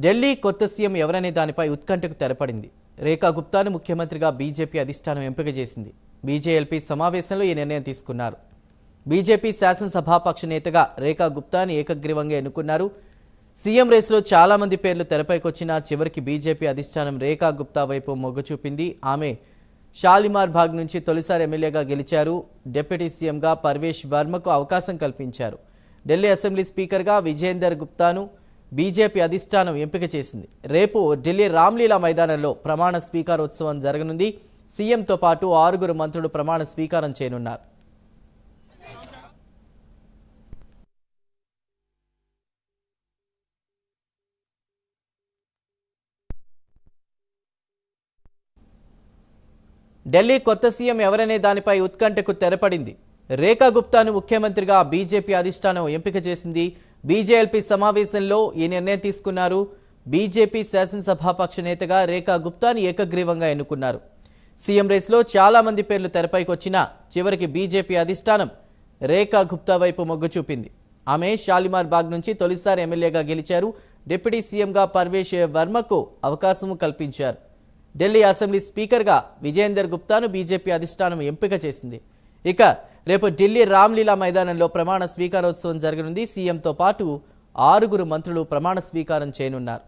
ఢిల్లీ కొత్త సీఎం ఎవరనే దానిపై ఉత్కంఠకు తెరపడింది. రేఖా గుప్తాను ముఖ్యమంత్రిగా బీజేపీ అధిష్టానం ఎంపిక చేసింది. బీజేఎల్పీ సమావేశంలో ఈ నిర్ణయం తీసుకున్నారు. బీజేపీ శాసనసభాపక్ష నేతగా రేఖా గుప్తాని ఏకగ్రీవంగా ఎన్నుకున్నారు. సీఎం రేసులో చాలామంది పేర్లు తెరపైకొచ్చినా చివరికి బీజేపీ అధిష్టానం రేఖా గుప్తా వైపు మొగ్గు చూపింది ఆమె షాలిమార్ బాగ్ నుంచి తొలిసారి ఎమ్మెల్యేగా గెలిచారు. డిప్యూటీ సీఎంగా పర్వేష్ వర్మకు అవకాశం కల్పించారు. ఢిల్లీ అసెంబ్లీ స్పీకర్గా విజేందర్ గుప్తాను బీజేపీ అధిష్టానం ఎంపిక చేసింది. రేపు ఢిల్లీ రామ్లీలా మైదానంలో ప్రమాణ స్వీకారోత్సవం జరగనుంది. సీఎంతో పాటు ఆరుగురు మంత్రులు ప్రమాణ స్వీకారం చేయనున్నారు. ఢిల్లీ కొత్త సీఎం ఎవరనే దానిపై ఉత్కంఠకు తెరపడింది. రేఖా గుప్తాను ముఖ్యమంత్రిగా బీజేపీ అధిష్టానం ఎంపిక చేసింది. బీజేఎల్పీ సమావేశంలో ఈ నిర్ణయం తీసుకున్నారు. బీజేపీ శాసనసభాపక్ష నేతగా రేఖా గుప్తాని ఏకగ్రీవంగా ఎన్నుకున్నారు. సీఎం రేస్లో చాలామంది పేర్లు తెరపైకి వచ్చినా చివరికి బీజేపీ అధిష్టానం రేఖా గుప్తా వైపు మొగ్గు చూపింది. ఆమె షాలిమార్ బాగ్ నుంచి తొలిసారి ఎమ్మెల్యేగా గెలిచారు. డిప్యూటీ సీఎంగా పర్వేష్ వర్మకు అవకాశం కల్పించారు. ఢిల్లీ అసెంబ్లీ స్పీకర్గా విజయేందర్ గుప్తాను బీజేపీ అధిష్టానం ఎంపిక చేసింది. ఇక రేపు ఢిల్లీ రామ్లీలా మైదానంలో ప్రమాణ స్వీకారోత్సవం జరగనుంది. సీఎంతో పాటు ఆరుగురు మంత్రులు ప్రమాణ స్వీకారం చేయనున్నారు.